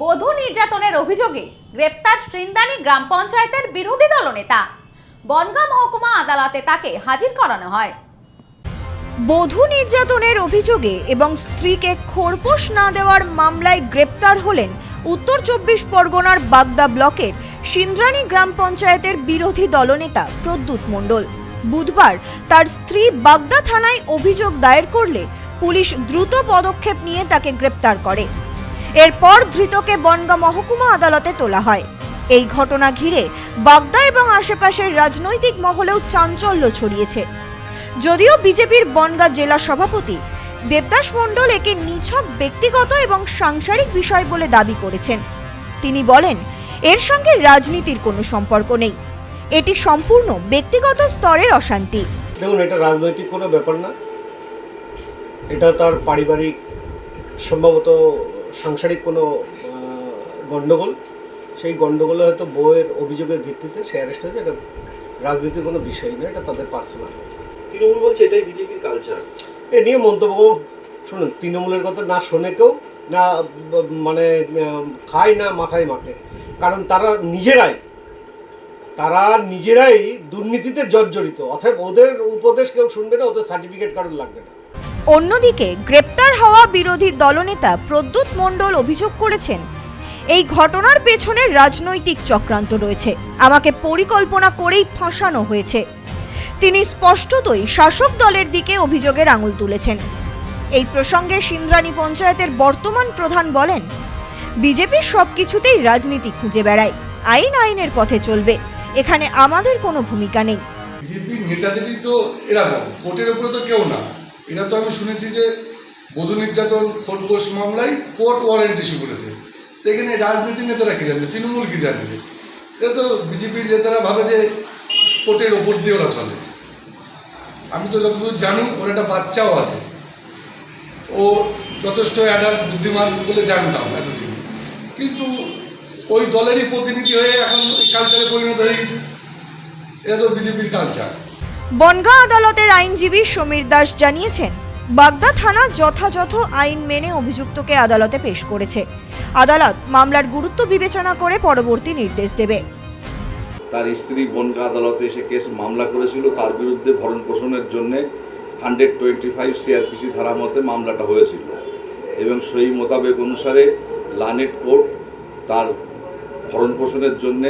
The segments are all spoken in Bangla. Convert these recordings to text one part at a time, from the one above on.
বধূ নির্যাতনের অভিযোগে গ্রেপ্তার সৃন্দানি গ্রাম পঞ্চায়েতের বিরোধী দলনেতা বনগাঁ মহকুমা আদালতে তাকে হাজির করানো হয়। বধূ নির্যাতনের অভিযোগে এবং স্ত্রীকে খোরপোশ না দেওয়ার মামলায় গ্রেপ্তার হলেন উত্তর চব্বিশ পরগনার বাগদা ব্লকের সিন্দ্রানী গ্রাম পঞ্চায়েতের বিরোধী দলনেতা প্রদ্যুৎ মণ্ডল। বুধবার তার স্ত্রী বাগদা থানায় অভিযোগ দায়ের করলে পুলিশ দ্রুত পদক্ষেপ নিয়ে তাকে গ্রেপ্তার করে। এরপর ধৃতকে বনগাঁ মহকুমা আদালতে তোলা হয়। এই ঘটনা ঘিরে বাগদা এবং আশেপাশের রাজনৈতিক মহলেও চাঞ্চল্য ছড়িয়েছে। যদিও বিজেপির বনগাঁ জেলা সভাপতি দেবদাস মণ্ডল একে নিছক ব্যক্তিগত এবং সাংসারিক বিষয় বলে দাবি করেছেন। তিনি বলেন, এর সঙ্গে রাজনীতির কোনো সম্পর্ক নেই। এটি সম্পূর্ণ ব্যক্তিগত স্তরের অশান্তি। দেখুন, এটা রাজনৈতিক কোনো ব্যাপার না। এটা তার পারিবারিক, সম্ভবত সাংসারিক কোনো গণ্ডগোল সেই গণ্ডগোলে হয়তো বইয়ের অভিযোগের ভিত্তিতে সে অ্যারেস্ট হয়েছে এটা রাজনীতির কোনো বিষয় না এটা তাদের পার্সোনাল তৃণমূল বলছে এটাই বিজেপির কালচার এ নিয়ে মন্তব্য শুনুন তৃণমূলের কথা না শোনে কেউ না মানে খায় না মাথায় মাখে। কারণ তারা নিজেরাই তারা নিজেরাই দুর্নীতিতে জর্জরিত। অতএব ওদের উপদেশ কেউ শুনবে না ওদের সার্টিফিকেট কারণ লাগবে না। অন্যদিকে গ্রেপ্তার হওয়া বিরোধী দলনেতা প্রদ্যুৎ মণ্ডল অভিযোগ করেছেন, এই ঘটনার পেছনে রাজনৈতিক চক্রান্ত রয়েছে। আমাকে পরিকল্পনা করেই ফাঁসানো হয়েছে। তিনি স্পষ্টতই শাসক দলের দিকে অভিযোগের আঙুল তুলেছেন। এই প্রসঙ্গে সিন্দ্রানী পঞ্চায়েতের বর্তমান প্রধান বলেন, বিজেপি সবকিছুতেই রাজনীতি খুঁজে বেড়ায়। আইন আইনের পথে চলবে। এখানে আমাদের কোনো ভূমিকা নেই। বিজেপির নেতাদেরই তো এরকম কোর্টের উপরে তো কেউ না। এটা তো আমি শুনেছি যে বধূ নির্যাতন খোরপোশ মামলায় কোর্ট ওয়ারেন্ট ইস্যু করেছে। এখানে রাজনীতির নেতারা কী জানবে? তৃণমূল কী জানবে? এটা তো বিজেপির নেতারা ভাবে যে কোর্টের ওপর দিয়ে ওরা চলে। আমি তো যতদূর জানি, ওর একটা বাচ্চাও আছে। ও যথেষ্ট অ্যাডাল্ট, বুদ্ধিমান বলে জানতাম এতদিন। কিন্তু ওই দলেরই প্রতিনিধি হয়ে এখন কালচারে পরিণত হয়ে গেছে। এটা তো বিজেপির কালচার বনগাঁ আদালতের আইনজীবী সমীর দাস জানিয়েছেন, বাগদা থানা যথাযথ আইন মেনে অভিযুক্তকে আদালতে পেশ করেছে। আদালত মামলার গুরুত্ব বিবেচনা করে পরবর্তী নির্দেশ দেবে। তার স্ত্রী বনগা আদালতে এসে কেস মামলা করেছিল, তার বিরুদ্ধে ভরণ পোষণের জন্য হান্ড্রেড টোয়েন্টি ফাইভ সিআরপিসি ধারা মতে মামলাটা হয়েছিল এবং সেই মোতাবেক অনুসারে লানেট কোর্ট তার ভরণ পোষণের জন্য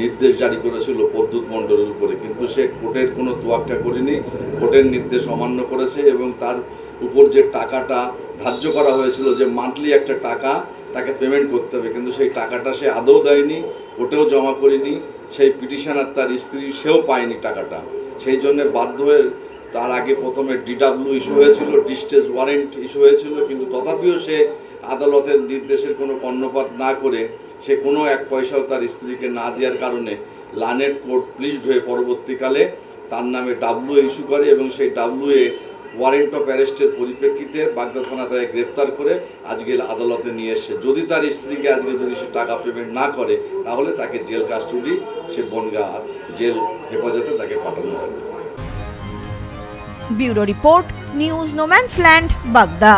নির্দেশ জারি করেছিল প্রদ্যুৎ মণ্ডলের উপরে। কিন্তু সে কোর্টের কোনো তোয়াক্কা করেনি। কোর্টের নির্দেশ অমান্য করেছে এবং তার উপর যে টাকাটা ধার্য করা হয়েছিল, যে মান্থলি একটা টাকা তাকে পেমেন্ট করতে হবে। কিন্তু সেই টাকাটা সে আদৌ দেয়নি, কোর্টেও জমা করেনি। সেই পিটিশনার তার স্ত্রী, সেও পায়নি টাকাটা। সেই জন্য বাধ্য হয়ে তার আগে প্রথমে ডিডাব্লিউ ইস্যু হয়েছিল ডিস্টেজ ওয়ারেন্ট ইস্যু হয়েছিল। কিন্তু তথাপিও সে আদালতের নির্দেশের কোনো কর্ণপাত না করে সে কোনো এক পয়সাও তার স্ত্রীকে না দেওয়ার কারণে লানেট কোর্ট প্লিজড হয়ে পরবর্তীকালে তার নামে ডাব্লু ইস্যু করে এবং সেই ডাব্লু এ ওয়ারেন্ট অফ অ্যারেস্টের পরিপ্রেক্ষিতে বাগদা থানা তাকে গ্রেপ্তার করে আজকে আদালতে নিয়ে এসছে যদি তার স্ত্রীকে আজকে যদি সে টাকা পেমেন্ট না করে, তাহলে তাকে জেল কাস্টডি, সে বনগা জেল হেফাজতে তাকে পাঠানো হবে। Bureau report, news no man's land, Bagda.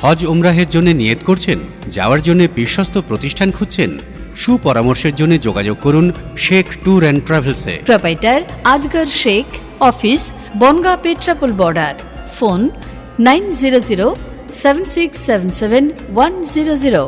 হজ উমরাহের জন্য নিয়ত করছেন, যাওয়ার জন্য বিশ্বস্ত প্রতিষ্ঠান খুঁজছেন, সুপরামর্শের জন্য যোগাযোগ করুন Sheikh tour and ট্রাভেলসে। Proprietor Azgar Sheikh, office, Bongaon Petrapole border, phone nine zero zero seven six seven seven one zero zero.